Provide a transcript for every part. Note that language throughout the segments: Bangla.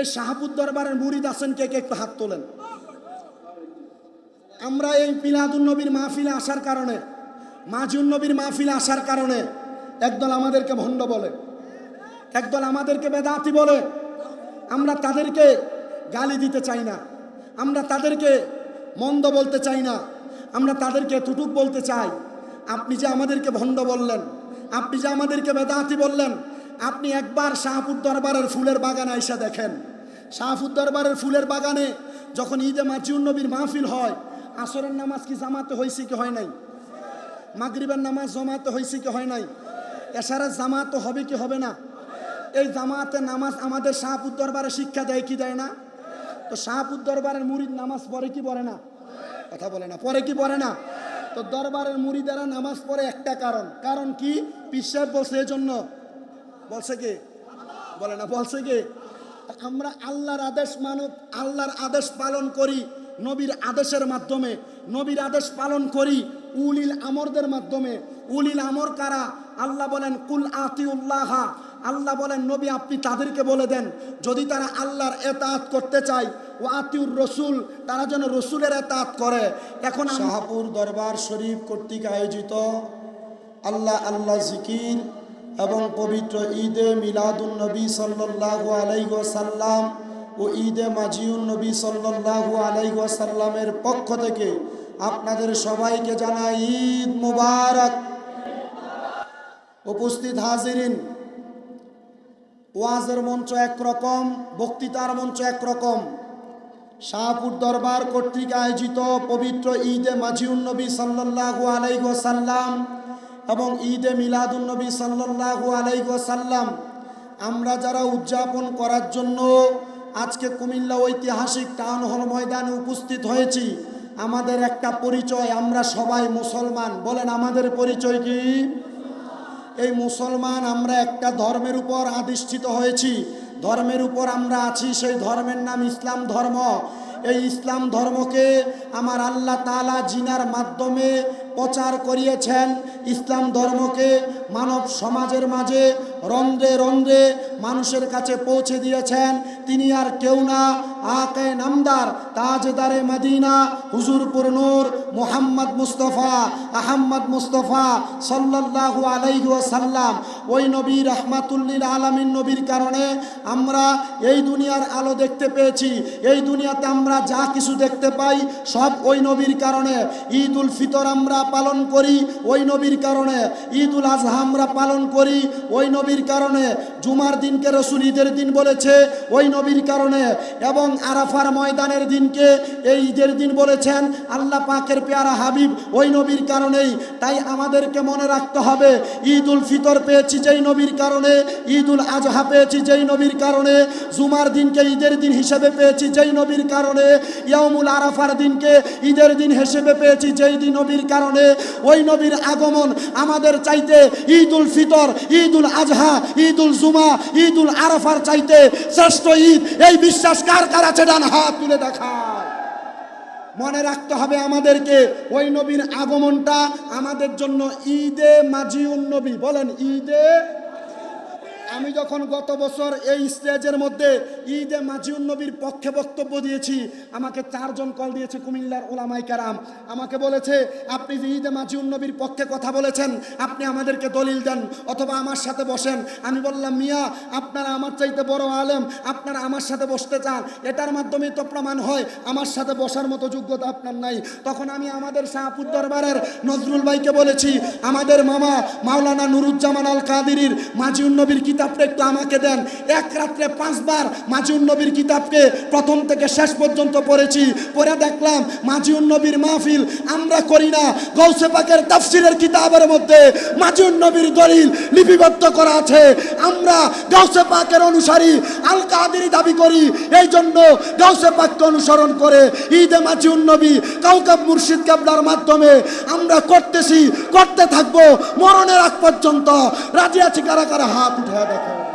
এই শাহাবুদ দরবারের মুরিদ আছেন কে কে একটু হাত তোলেন। আমরা এই পিলাদুন নবীর মাহফিলে আসার কারণে মাজুন নবীর মাহফিলে আসার কারণে একদল আমাদেরকে ভণ্ড বলে, একদল আমাদেরকে বেদাতি বলে। আমরা তাদেরকে গালি দিতে চাই না, আমরা তাদেরকে মন্দ বলতে চাই না, আমরা তাদেরকে টুটুক বলতে চাই। আপনি যে আমাদেরকে ভণ্ড বললেন, আপনি যে আমাদেরকে বেদাতি বললেন আপনি একবার শাহপুর দরবারের ফুলের বাগানে আইসা দেখেন। শাহপুর দরবারের ফুলের বাগানে যখন ঈদে মাজিউন নবীর মাহফিল হয়, আসরের নামাজ কি জামাতে হয়েছে কি হয় নাই? মাগরিবের নামাজ জমাতে হয়েছে কি হয় নাই? এশারের জামাত হবে কি হবে না? এই জামাতে নামাজ আমাদের শাহপুর দরবারে শিক্ষা দেয় কি দেয় না? তো শাহপুর দরবারের মুরিদ নামাজ পড়ে কি পড়ে না? কথা বলে না পরে কি পড়ে না? তো দরবারের মুরিদেরা নামাজ পড়ে একটা কারণ। কারণ কি? পিসাব বলছে, এজন্য বলছে কি? বলে না, বলছে কি? আমরা আল্লাহর আদেশ মানব, আল্লাহর আদেশ পালন করি, নবীর আদেশের মাধ্যমে। নবীর আদেশ পালন করি উলিল আমরদের মাধ্যমে। উলিল আমর কারা? আল্লাহ বলেন, কুল আতিউল্লাহ। আল্লাহ বলেন, নবী, আপনি তাদেরকে বলে দেন, যদি তারা আল্লাহর এতাত করতে চায় ও আতিউর রসুল, তারা যেন রসুলের এতাত করে। এখন শাহপুর দরবার শরীফ কর্তৃক আয়োজিত আল্লাহ আল্লাহ জিকির এবং পবিত্র ঈদে মিলাদুন নবী সাল্লাল্লাহু আলাইহি সাল্লাম ও ঈদে মাজিউন নবী সাল্লাল্লাহু আলাইহি সাল্লামের পক্ষ থেকে আপনাদের সবাইকে জানাই ঈদ মুবারক। উপস্থিত হাজিরিন, ওয়াজের মঞ্চ একরকম, বক্তৃতার মঞ্চ একরকম। শাহপুর দরবার কর্তৃক আয়োজিত পবিত্র ঈদে মাজিউন নবী সাল্লাল্লাহু আলাইহি সাল্লাম এবং ঈদে মিলাদুন্নবী সাল্লাল্লাহু আলাইহি সাল্লাম আমরা যারা উদযাপন করার জন্য আজকে কুমিল্লা ঐতিহাসিক টাউন হল ময়দানে উপস্থিত হয়েছি, আমাদের একটা পরিচয়, আমরা সবাই মুসলমান। বলেন, আমাদের পরিচয় কি? এই মুসলমান আমরা একটা ধর্মের উপর আধিষ্ঠিত হয়েছি। ধর্মের উপর আমরা আছি, সেই ধর্মের নাম ইসলাম ধর্ম। এই ইসলাম ধর্মকে আমার আল্লাহ তালা জিনার মাধ্যমে প্রচার করিয়েছেন ইসলাম ধর্মকে মানব সমাজের মাঝে রন্ধ্রে রন্ধ্রে মানুষের কাছে পৌঁছে দিয়েছেন। তিনি আর কেউ না। আকে নামদার, তাজদারে মদিনা, হুজুরপুর নূর, মোহাম্মদ মুস্তফা, আহম্মদ মুস্তফা সাল্লাল্লাহু আলাইহি সাল্লাম ওই নবী রহমাতুল্লিল আলামিন নবীর কারণে আমরা এই দুনিয়ার আলো দেখতে পেয়েছি। এই দুনিয়াতে আমরা যা কিছু দেখতে পাই সব ওই নবীর কারণে। ঈদ উল ফিতর আমরা পালন করি, ওই নবীর কারণে। ঈদ উল আজহা আমরা পালন করি, ওই নবীর কারণে, জুমার দিনকে রসুল ঈদের দিন বলেছে, ওই নবীর কারণে এবং আরাফার ময়দানের দিনকে এই ঈদের দিন বলেছেন, আল্লাহ পাকের পেয়ারা হাবিব, ওই নবীর কারণেই। তাই আমাদেরকে মনে রাখতে হবে ঈদ উল ফিতর পেয়েছি যেই নবীর কারণে ঈদ উল আজহা পেয়েছি যেই নবীর কারণে, জুমার দিনকে ঈদের দিন হিসেবে পেয়েছি যেই নবীর কারণে ইয়ামুল আরাফার দিনকে ঈদের দিন হিসেবে পেয়েছি যেই দিন নবীর কারণে। ওই নবীর আগমন আমাদের চাইতে ঈদ উল ফিতর ঈদ উল আজহা ঈদ উল জুমা ঈদ উল আরাফার চাইতে শ্রেষ্ঠ ঈদ। এই বিশ্বাস কার কার আছে? ডান হাত তুলে দেখা মনে রাখতে হবে আমাদেরকে, ওই নবীর আগমনটা আমাদের জন্য ঈদে মাজিউন নবী। বলেন, ঈদে আমি যখন গত বছর এই স্টেজের মধ্যে ঈদে মাজিউন নবীর পক্ষে বক্তব্য দিয়েছি, আমাকে চারজন কল দিয়েছে কুমিল্লার ওলামাই কারাম। আমাকে বলেছে, আপনি যে ঈদে মাজিউন নবীর পক্ষে কথা বলেছেন, আপনি আমাদেরকে দলিল দেন, অথবা আমার সাথে বসেন। আমি বললাম, মিয়া, আপনারা আমার চাইতে বড় আলেম, আপনারা আমার সাথে বসতে চান। এটার মাধ্যমেই তো প্রমাণ হয়, আমার সাথে বসার মতো যোগ্যতা আপনার নাই। তখন আমি আমাদের শাহপুর দরবারের নজরুল ভাইকে বলেছি, আমাদের মামা মাওলানা নুরুজ্জামান আল কাদিরির মাজিউন নবীর কিতাবটা একটু আমাকে দেন। এক রাত্রে পাঁচবার মাজিউন নবীর কিতাবকে প্রথম থেকে শেষ পর্যন্ত পড়েছি। পড়ে দেখলাম মাজিউন নবীর মাহফিল আমরা করি না। গৌসে পাকের তাফসিরের কিতাবের মধ্যে মাজিউন নবীর দলিল লিপিবদ্ধ করা আছে। আমরা গৌসে পাকের অনুসারী আল কাদিরি দাবি করি। এই জন্য গৌসে পাককে অনুসরণ করে ঈদে মাজিউন নবী কাউকাব মুর্শিদ কাবলার মাধ্যমে আমরা করতেছি, করতে থাকব। মরণের আগ পর্যন্ত রাজি আছি কারা কারা? হাত উঠে দেখো।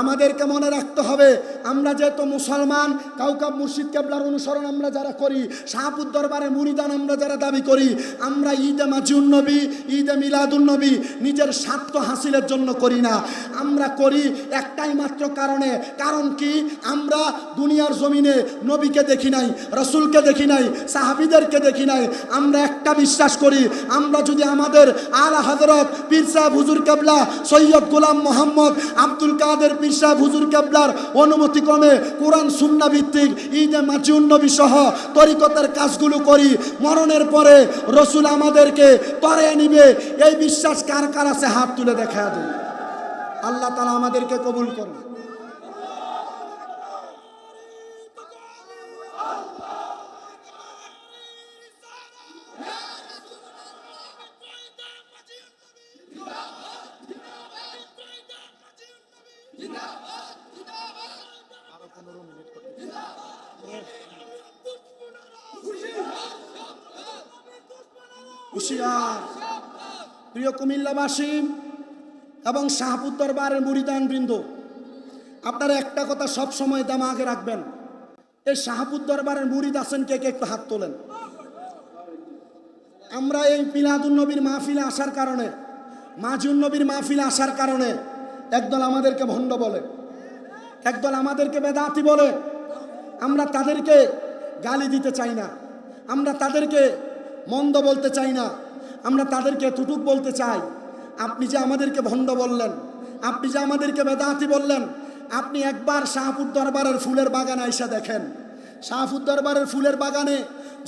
আমাদেরকে মনে রাখতে হবে, আমরা যেহেতু মুসলমান, কাউকা মুর্শিদ কেবলার অনুসরণ আমরা যারা করি শাহপুর দরবারে মুরিদান আমরা যারা দাবি করি, আমরা ঈদে মাজিউন্নবী ঈদে মিলাদুন্নবী নিজের স্বার্থ হাসিলের জন্য করি না। আমরা করি একটাই মাত্র কারণে, কারণ কি? আমরা দুনিয়ার জমিনে নবীকে দেখি নাই, রসুলকে দেখি নাই, সাহাবিদেরকে দেখি নাই। আমরা একটা বিশ্বাস করি, আমরা যদি আমাদের আলা হজরত পীর সাহেব হুজুর কেবলা সৈয়দ গোলাম মোহাম্মদ আব্দুল কাদের পীর সাহেব হুজুর কেবলার অনুমতি ক্রমে কোরআন, সুন্না ভিত্তিক ঈদে মাজিউন্নবী সহ তরিকতের কাজগুলো করি। মরণের পরে রসুল আমাদেরকে তরে নিবে। এই বিশ্বাস কার কার আছে? হাত তুলে দেখা দেয় আল্লাহ তালা আমাদেরকে কবুল করুন। হুশিয়ার প্রিয় কুমিল্লাবাসী এবং শাহপুর দরবারের মুরিদান বৃন্দ, আপনারা একটা কথা সব সময় দামাগে রাখবেন। এই শাহপুর দরবারের মুরিদ আছেন কে কে একটু হাত তোলেন। আমরা এই পিলাদুল নবীর মাহফিলে আসার কারণে মাজুন নবীর মাহফিলে আসার কারণে একদল আমাদেরকে ভণ্ড বলে, একদল আমাদেরকে বেদাতি বলে, আমরা তাদেরকে গালি দিতে চাই না। আমরা তাদেরকে মন্দ বলতে চাই না। আমরা তাদেরকে তুটুক বলতে চাই। আপনি যে আমাদেরকে ভণ্ড বললেন, আপনি যে আমাদেরকে বেদাতি বললেন, আপনি একবার শাহপুর দরবারের ফুলের বাগানে আইসা দেখেন। শাহপুর দরবারের ফুলের বাগানে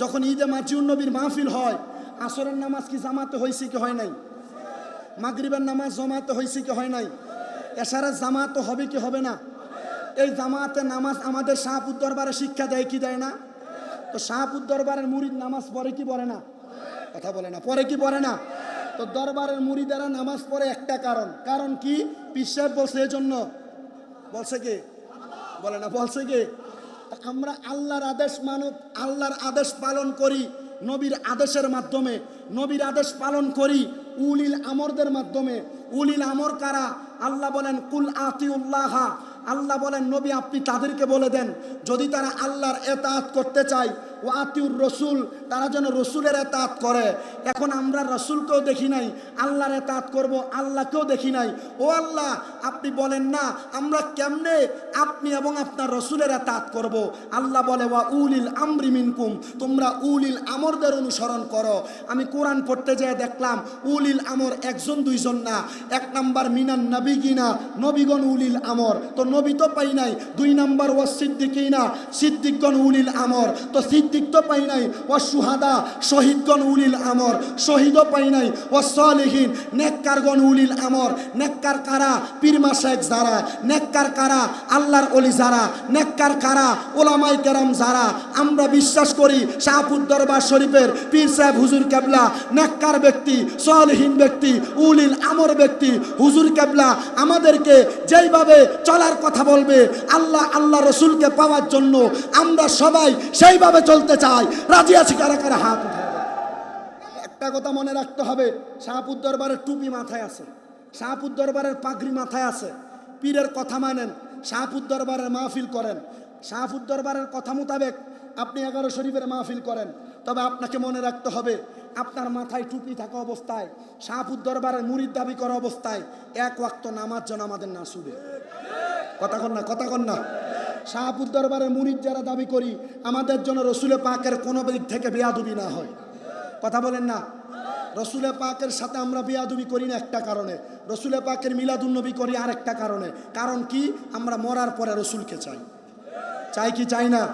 যখন ঈদে মাজিউন নবীর মাহফিল হয়, আসরের নামাজ কি জামাতে হয়েছে কি হয় নাই? মাগরিবের নামাজ জমাতে হয়েছে কি হয় নাই? এশারের জামাত হবে কি হবে না? এই জামাতে নামাজ আমাদের শাহপুর দরবারে শিক্ষা দেয় কি দেয় না? তো শাহপুর দরবারের মুরিদ নামাজ পড়ে কি পড়ে না? কথা বলে না। পরে কি পড়ে না? তো দরবারের মুরিদেরা নামাজ পড়ে একটা কারণ। কারণ কি? পিসাব বলছে এজন্য। বলছে কি? বলে না, বলছে কি? আমরা আল্লাহর আদেশ মানব, আল্লাহর আদেশ পালন করি নবীর আদেশের মাধ্যমে। নবীর আদেশ পালন করি উলিল আমরদের মাধ্যমে। উলিল আমর কারা? আল্লাহ বলেন, কুল আতিউল্লাহ। আল্লাহ বলেন নবী আপনি তাদেরকে বলে দেন যদি তারা আল্লাহর এতাত করতে চায় ও আতিউর রসুল, তারা যেন রসুলের এতাত করে। এখন আমরা রসুলকেও দেখি নাই, আল্লাহর এতাত করব, আল্লাহকেও দেখি নাই। ও আল্লাহ, আপনি বলেন না, আমরা কেমনে আপনি এবং আপনার রসুলের এতাত করব? আল্লাহ বলে, ওয়া উলিল আমরি মিনকুম তোমরা উলিল আমরদের অনুসরণ করো। আমি কোরআন পড়তে যেয়ে দেখলাম, উলিল আমর একজন, দুইজন না। এক নাম্বার মিনান নবী কিনা নবীগণ উলিল আমর। তো নবী তো পাই নাই, দুই নাম্বার ওয়া সিদ্দিকিনা, সিদ্দিকগণ উলিল আমর। তো সিদ্দিক তো পাই নাই। ও সুহাদা শহীদগণ উলিল আমর। শহীদও পাই নাই। ও সলিহীন নেককারগণ উলিল আমর। নেককার কারা? পীরমা শেখ যারা। নেককার কারা? আল্লাহর অলি যারা। নেককার কারা? ওলামাই কেরাম যারা। আমরা বিশ্বাস করি শাহপুর দরবার শরীফের পীর সাহেব হুজুর কেবলা নেককার ব্যক্তি, সলহীন ব্যক্তি, উলিল আমর ব্যক্তি, হুজুর কেবলা আমাদেরকে যেইভাবে চলার কথা বলবে, আল্লাহ আল্লাহ রসুলকে পাওয়ার জন্য আমরা সবাই সেইভাবে চলতে চাই। রাজি আছি? কারা কারা হাত একটা কথা মনে রাখতে হবে শাহপুর দরবারের টুপি মাথায় আছে শাহপুর দরবারের পাগড়ি মাথায় আছে। পীরের কথা মানেন শাহপুর দরবারের মাহফিল করেন। শাহপুর দরবারের কথা মোতাবেক আপনি এগারো শরীফের মাহফিল করেন। তবে আপনাকে মনে রাখতে হবে, আপনার মাথায় টুপি থাকা অবস্থায় শাহপুর দরবারের মুড়ির দাবি করা অবস্থায় এক ওয়াক্ত নামাজ যেন আমাদের না শুবে। কথা কন না, কথা কন না। শাহপুর দরবারের মুরিদ যারা দাবি করি, আমাদের জন্য রসুলে পাকের কোনো দিক থেকে বেয়াদুবি না হয়। কথা বলেন না? রসুলে পাকের সাথে আমরা বেয়াদুবি করি না একটা কারণে। রসুলে পাকের মিলাদুন্নবী করি আর একটা কারণে। কারণ কি? আমরা মরার পরে রসুলকে চাই। চাই কি চাই না?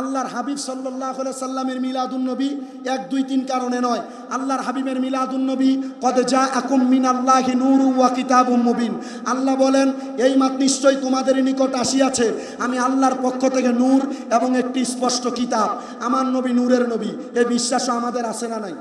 আল্লাহর হাবিব সাল্লাহ সাল্লামের মিলাদুন্নবী এক, দুই, তিন কারণে নয়। আল্লাহর হাবিবের মিলাদুন্নবী কদে যা আকুম মিন আল্লাহি নূর ওয়া কিতাব মুবিন। আল্লাহ বলেন, এই মাত নিশ্চয়ই তোমাদের নিকট আসিয়াছে। আমি আল্লাহর পক্ষ থেকে নূর এবং একটি স্পষ্ট কিতাব। আমার নবী নূরের নবী। এই বিশ্বাসও আমাদের আসে না নাই?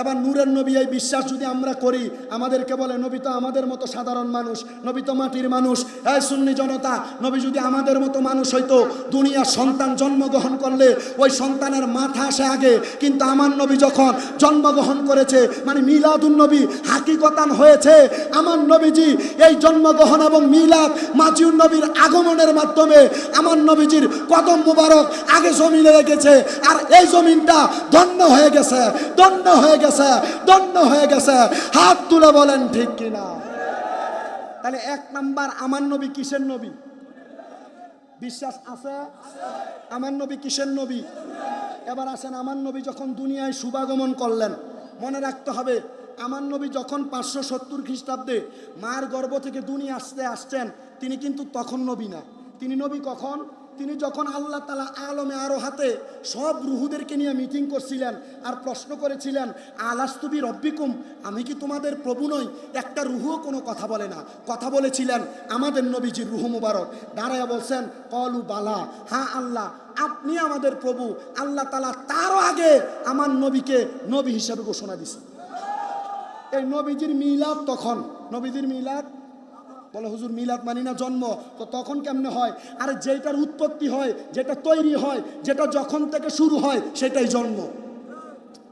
এবার নূরের নবী এই বিশ্বাস যদি আমরা করি, আমাদেরকে বলে, নবী তো আমাদের মতো সাধারণ মানুষ, নবী তো মাটির মানুষ। এই সুন্নি জনতা, নবী যদি আমাদের মতো মানুষ হইতো, দুনিয়ার সন্তান জন্মগ্রহণ করলে ওই সন্তানের মাথা আসে আগে। কিন্তু আমার নবী যখন জন্মগ্রহণ করেছে মানে মিলাদুন নবী হাকিকতান হয়েছে, আমার নবীজি এই জন্মগ্রহণ এবং মিলাদ মাজিউন নবীর আগমনের মাধ্যমে আমার নবীজির কদম মুবারক আগে জমিনে রেখেছে, আর এই জমিনটা ধন্য হয়ে গেছে, ধন্য হয়ে গেছে ধন্য হয়ে গেছে। হাত তুলে বলেন, ঠিক কিনা? তাহলে এক নাম্বার, আমার নবী কিসের নবী? বিশ্বাস আছে? আমার নবী কিসের নবী? এবার আসেন, আমার নবী যখন দুনিয়ায় শুভাগমন করলেন, মনে রাখতে হবে, আমার নবী যখন পাঁচশো সত্তর খ্রিস্টাব্দে মায়ের গর্ভ থেকে দুনিয়া আসতে আসছেন, তিনি কিন্তু তখন নবী না। তিনি নবী কখন? তিনি যখন আল্লাহ তালা আলমে আরও হাতে সব রুহুদেরকে নিয়ে মিটিং করছিলেন আর প্রশ্ন করেছিলেন আলাস্তুবি রব্বিকুম আমি কি তোমাদের প্রভু নই? একটা রুহুও কোনো কথা বলে না। কথা বলেছিলেন আমাদের নবীজির রুহু মুবারক। দাঁড়ায় বলছেন, কলু বালা হ্যাঁ আল্লাহ, আপনি আমাদের প্রভু। আল্লাহ তালা তারও আগে আমার নবীকে নবী হিসাবে ঘোষণা দিছে। এই নবীজির মিলাদ তখন, নবীজির মিলাদ বলে, হুজুর, মিলাদ মানি না জন্ম, তো তখন কেমনে হয়? আর যেটার উৎপত্তি হয়, যেটা তৈরি হয়, যেটা যখন থেকে শুরু হয়, সেটাই জন্ম।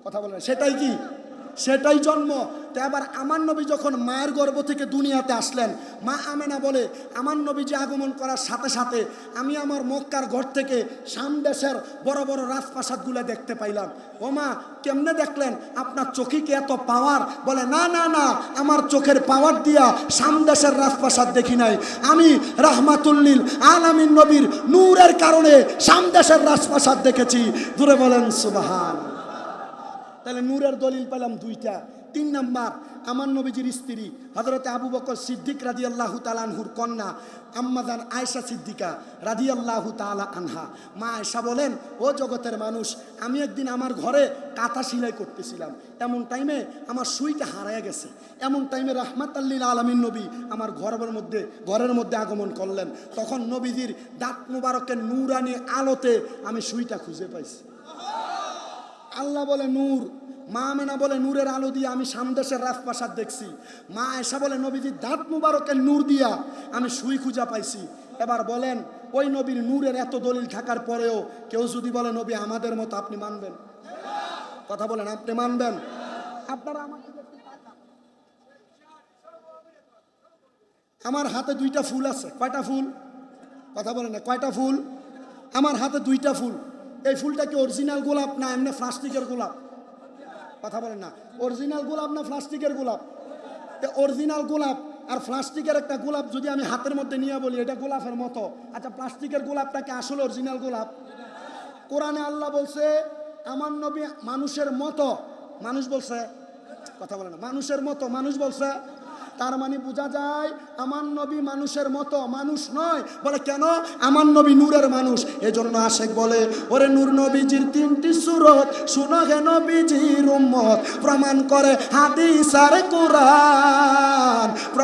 কথা বলে সেটাই কি? সেটাই জন্ম। তো এবার আমার নবী যখন মায়ের গর্ভ থেকে দুনিয়াতে আসলেন, মা আমেনা বলে, আমার নবী যে আগমন করার সাথে সাথে আমি আমার মক্কার ঘর থেকে সামদেশের বড় বড় রাজপ্রাসাদগুলো দেখতে পাইলাম। ও মা, কেমনে দেখলেন? আপনার চোখে কি এত পাওয়ার বলে, না না না, আমার চোখের পাওয়ার দিয়া সামদেশের রাজপ্রাসাদ দেখি নাই। আমি রাহমাতুল্লিল আলামিন নবীর নূরের কারণে সামদেশের রাজপ্রাসাদ দেখেছি। দূরে বলেন, সুবাহান তাহলে নূরের দলিল পেলাম দুইটা। তিন নাম্বার, আমার নবীজির স্ত্রী হজরতে আবু বকর সিদ্দিক রাজি আল্লাহু তালানহুর কন্যা আম্মাদান আয়সা সিদ্দিকা রাজি আল্লাহু তালা আনহা। মা আয়সা বলেন, ও জগতের মানুষ, আমি একদিন আমার ঘরে কাঁথা সিলাই করতেছিলাম। এমন টাইমে আমার সুইটা হারায় গেছে। এমন টাইমে রাহমাত আল্লিল আলমিন নবী আমার ঘরের মধ্যে ঘরের মধ্যে আগমন করলেন। তখন নবীজির দাঁত মুবারকের নূরানি আলোতে আমি সুইটা খুঁজে পাইছি। আল্লাহ বলে নূর, মা মেনা বলে নূরের আলো দিয়ে আমি সামদেশের রাজপ্রাসাদ দেখছি। মা এসা বলে নবীজির দাঁত মুবারকের নূর দিয়া আমি সুই খুঁজা পাইছি। এবার বলেন, ওই নবীর নূরের এত দলিল থাকার পরেও কেউ যদি বলে, নবী, আমাদের মতো আপনি মানবেন? কথা বলেন, আপনি মানবেন? আপনারা তাকান। আমার হাতে দুইটা ফুল আছে। কয়টা ফুল? কথা বলেন না, কয়টা ফুল? আমার হাতে দুইটা ফুল। এই ফুলটা কি অরিজিনাল গোলাপ না, এমনি প্লাস্টিকের গোলাপ। কথা বলেন না। অরিজিনাল গোলাপ না প্লাস্টিকের গোলাপ? অরিজিনাল গোলাপ আর প্লাস্টিকের একটা গোলাপ যদি আমি হাতের মধ্যে নিয়ে বলি, এটা গোলাপের মতো। আচ্ছা প্লাস্টিকের গোলাপটাকে আসলে অরিজিনাল গোলাপ? কোরআনে আল্লাহ বলছে, আমার নবী মানুষের মতো মানুষ বলছে, কথা বলে না। মানুষের মতো মানুষ বলছে তার মানে বোঝা যায়, আমার নবী মানুষের মতো মানুষ নয়। বলে কেন? আমার নবী নূরের মানুষ। এজন্য আশেক বলে, ওরে নূর নবীজির তিনটি সুরত, শুনো হে নবীজির উম্মত। প্রমাণ করে হাদিস আর কোরআন।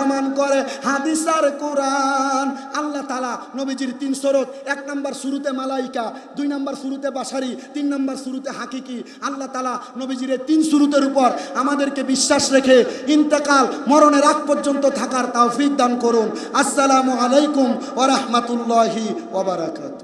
প্রমাণ করে হাদিস আর কোরআন। আল্লাহ তালা নবীজির তিন সুরত, এক নম্বর শুরুতে মালাইকা, দুই নম্বর শুরুতে বাসারি তিন নম্বর শুরুতে হাকিকি। আল্লাহ তালা নবীজির তিন শুরুতের উপর আমাদেরকে বিশ্বাস রেখে ইন্তেকাল মরণের আগ পর্যন্ত থাকার তৌফিক দান করুন। আসসালামু আলাইকুম ওরহমতুল্লাহি ওবরাকাত